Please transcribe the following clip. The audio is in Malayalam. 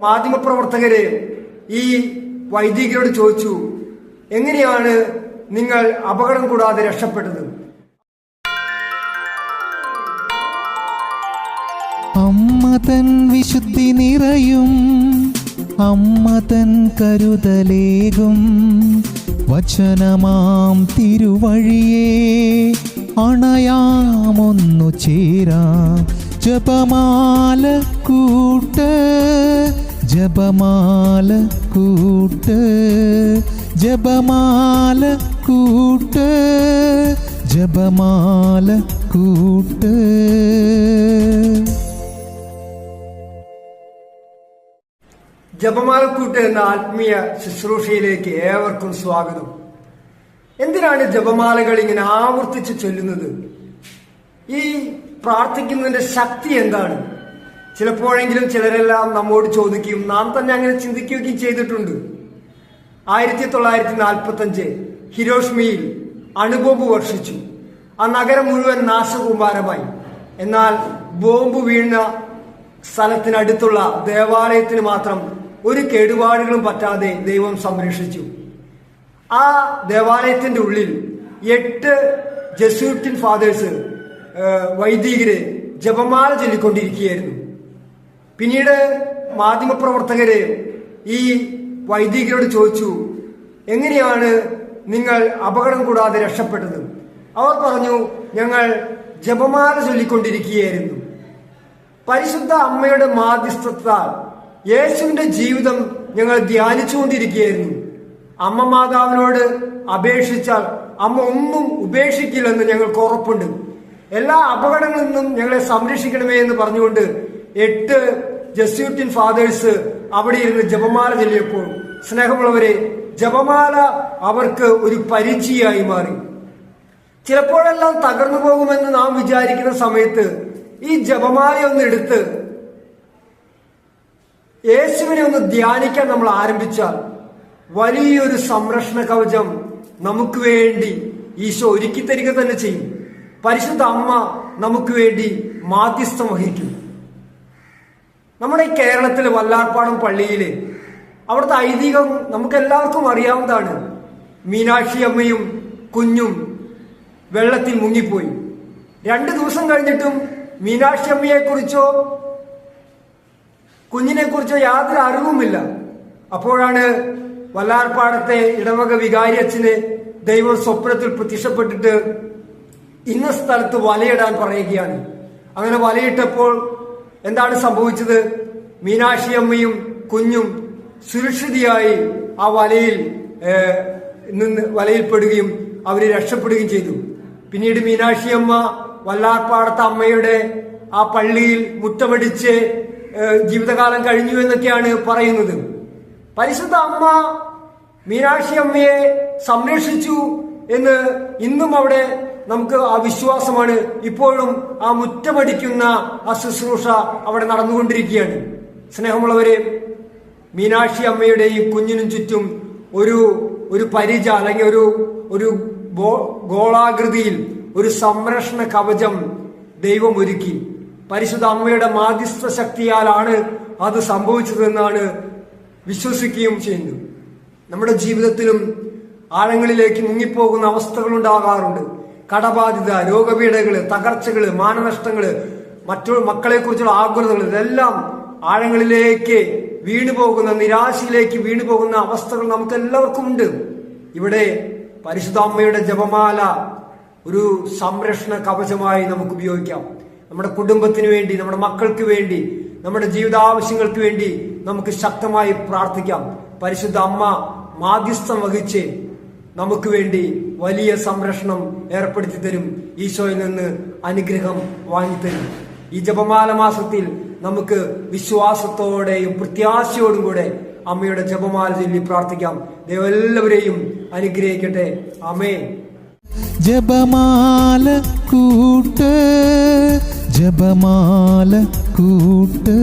മാധ്യമപ്രവർത്തകര് ഈ വൈദികരോട് ചോദിച്ചു എങ്ങനെയാണ് നിങ്ങൾ അപകടം കൂടാതെ രക്ഷപ്പെട്ടത്? അമ്മ തൻ വിശുദ്ധി നിറയും അമ്മ തൻ കരുതലേകും. വചനമാം തിരുവഴിയെ അണയാമൊന്നു ചേരാ. ജപമാല കൂട്ട് ജപമാല കൂട്ട് ജപമാല കൂട്ട് ജപമാല കൂട്ട്. ജപമാലക്കൂട്ട് എന്ന ആത്മീയ ശുശ്രൂഷയിലേക്ക് ഏവർക്കും സ്വാഗതം. എന്തിനാണ് ജപമാലകൾ ഇങ്ങനെ ആവർത്തിച്ച് ചൊല്ലുന്നത്? ഈ പ്രാർത്ഥിക്കുന്നതിന്റെ ശക്തി എന്താണ്? ചിലപ്പോഴെങ്കിലും ചിലരെല്ലാം നമ്മോട് ചോദിക്കുകയും നാം തന്നെ അങ്ങനെ ചിന്തിക്കുകയും ചെയ്തിട്ടുണ്ട്. ആയിരത്തി തൊള്ളായിരത്തി നാൽപ്പത്തി അഞ്ച് ഹിരോഷ്മിയിൽ അണുബോംബ് വർഷിച്ചു. ആ നഗരം മുഴുവൻ നാശകുമാരമായി എന്നാൽ ബോംബ് വീണ സ്ഥലത്തിനടുത്തുള്ള ദേവാലയത്തിന് മാത്രം ഒരു കേടുപാടുകളും പറ്റാതെ ദൈവം സംരക്ഷിച്ചു. ആ ദേവാലയത്തിന്റെ ഉള്ളിൽ എട്ട് ജസ്യൂട്ടിൻ ഫാദേഴ്സ് വൈദികര് ജപമാല ചൊല്ലിക്കൊണ്ടിരിക്കുകയായിരുന്നു. പിന്നീട് മാധ്യമപ്രവർത്തകര് ഈ വൈദികരോട് ചോദിച്ചു എങ്ങനെയാണ് നിങ്ങൾ അപകടം കൂടാതെ രക്ഷപ്പെട്ടത്? അവർ പറഞ്ഞു ഞങ്ങൾ ജപമാല ചൊല്ലിക്കൊണ്ടിരിക്കുകയായിരുന്നു. പരിശുദ്ധ അമ്മയുടെ മാധ്യസ്ഥത്താൽ യേശുവിന്റെ ജീവിതം ഞങ്ങൾ ധ്യാനിച്ചുകൊണ്ടിരിക്കുകയായിരുന്നു. അമ്മ മാതാവിനോട് അപേക്ഷിച്ചാൽ അമ്മ ഒന്നും ഉപേക്ഷിക്കില്ലെന്ന് ഞങ്ങൾക്ക് ഉറപ്പുണ്ട്. എല്ലാ അപകടങ്ങളിൽ നിന്നും ഞങ്ങളെ സംരക്ഷിക്കണമേ എന്ന് പറഞ്ഞുകൊണ്ട് എട്ട് ജസ്യൂട്ടിൻ ഫാദേഴ്സ് അവിടെ ഇരുന്ന് ജപമാല ചൊല്ലിയപ്പോൾ സ്നേഹമുള്ളവരെ ജപമാല അവർക്ക് ഒരു പരിചയമായി മാറി. ചിലപ്പോഴെല്ലാം തകർന്നു പോകുമെന്ന് നാം വിചാരിക്കുന്ന സമയത്ത് ഈ ജപമാല ഒന്ന് എടുത്ത് യേശുവിനെ ഒന്ന് ധ്യാനിക്കാൻ നമ്മൾ ആരംഭിച്ചാൽ വലിയൊരു സംരക്ഷണ കവചം നമുക്ക് വേണ്ടി ഈശോ ഒരുക്കി തരിക തന്നെ ചെയ്യും. പരിശുദ്ധ അമ്മ നമുക്ക് വേണ്ടി മാധ്യസ്ഥം വഹിക്കും. നമ്മുടെ ഈ കേരളത്തിലെ വല്ലാർപ്പാടം പള്ളിയിൽ അവിടുത്തെ ഐതിഹ്യം നമുക്ക് എല്ലാവർക്കും അറിയാവുന്നതാണ്. മീനാക്ഷി അമ്മയും കുഞ്ഞും വെള്ളത്തിൽ മുങ്ങിപ്പോയി. രണ്ടു ദിവസം കഴിഞ്ഞിട്ടും മീനാക്ഷി അമ്മയെക്കുറിച്ചോ കുഞ്ഞിനെക്കുറിച്ചോ കുഞ്ഞിനെ കുറിച്ചോ യാതൊരു അറിവുമില്ല. അപ്പോഴാണ് വല്ലാർപ്പാടത്തെ ഇടവക വികാരി അച്ഛന് ദൈവം സ്വപ്നത്തിൽ പ്രത്യക്ഷപ്പെട്ടിട്ട് ഇന്ന സ്ഥലത്ത് വലയിടാൻ പറയുകയാണ്. അങ്ങനെ വലയിട്ടപ്പോൾ എന്താണ് സംഭവിച്ചത്? മീനാക്ഷി അമ്മയും കുഞ്ഞും സുരക്ഷിതയായി ആ വലയിൽ നിന്ന് വലയിൽപ്പെടുകയും അവർ രക്ഷപ്പെടുകയും ചെയ്തു. പിന്നീട് മീനാക്ഷി അമ്മ വല്ലാർപ്പാടത്തെ അമ്മയുടെ ആ പള്ളിയിൽ മുറ്റമടിച്ച് ജീവിതകാലം കഴിഞ്ഞു എന്നൊക്കെയാണ് പറയുന്നത്. പരിശുദ്ധ അമ്മ മീനാക്ഷി അമ്മയെ സംരക്ഷിച്ചു എന്ന് ഇന്നും അവിടെ നമുക്ക് ആ വിശ്വാസമാണ് ഇപ്പോഴും ആ മുറ്റമടിക്കുന്ന ആ ശുശ്രൂഷ അവിടെ നടന്നുകൊണ്ടിരിക്കുകയാണ്. സ്നേഹമുള്ളവരെ മീനാക്ഷി അമ്മയുടെ ഈ കുഞ്ഞിനും ചുറ്റും ഒരു ഒരു പരിച അല്ലെങ്കിൽ ഒരു ഒരു ഗോളാകൃതിയിൽ ഒരു സംരക്ഷണ കവചം ദൈവം ഒരുക്കി പരിശുദ്ധ അമ്മയുടെ മാധ്യസ്ഥ ശക്തിയാലാണ് അത് സംഭവിച്ചതെന്നാണ് വിശ്വസിക്കുകയും ചെയ്യുന്നു നമ്മുടെ ജീവിതത്തിലും ആഴങ്ങളിലേക്ക് മുങ്ങിപ്പോകുന്ന അവസ്ഥകൾ ഉണ്ടാകാറുണ്ട് കടബാധിത രോഗപീഠകൾ തകർച്ചകൾ മാനനഷ്ടങ്ങൾ മറ്റു മക്കളെ കുറിച്ചുള്ള ആകുലതകൾ ഇതെല്ലാം ആഴങ്ങളിലേക്ക് വീണു പോകുന്ന നിരാശയിലേക്ക് വീണു പോകുന്ന അവസ്ഥകൾ നമുക്ക് എല്ലാവർക്കും ഉണ്ട്. ഇവിടെ പരിശുദ്ധാമ്മയുടെ ജപമാല ഒരു സംരക്ഷണ കവചമായി നമുക്ക് ഉപയോഗിക്കാം. നമ്മുടെ കുടുംബത്തിന് വേണ്ടി നമ്മുടെ മക്കൾക്ക് വേണ്ടി നമ്മുടെ ജീവിതാവശ്യങ്ങൾക്ക് വേണ്ടി നമുക്ക് ശക്തമായി പ്രാർത്ഥിക്കാം. പരിശുദ്ധ അമ്മ മാധ്യസ്ഥം വഹിച്ച് നമുക്ക് വേണ്ടി വലിയ സംരക്ഷണം ഏർപ്പെടുത്തി തരും. ഈശോയിൽ നിന്ന് അനുഗ്രഹം വാങ്ങിത്തരും. ഈ ജപമാല മാസത്തിൽ നമുക്ക് വിശ്വാസത്തോടെയും പ്രത്യാശയോടും കൂടെ അമ്മയുടെ ജപമാല ചൊല്ലി പ്രാർത്ഥിക്കാം. ദൈവമെല്ലാവരെയും അനുഗ്രഹിക്കട്ടെ. അമേ ജപമാല കൂട്ട് ജപമാല കൂട്ട്.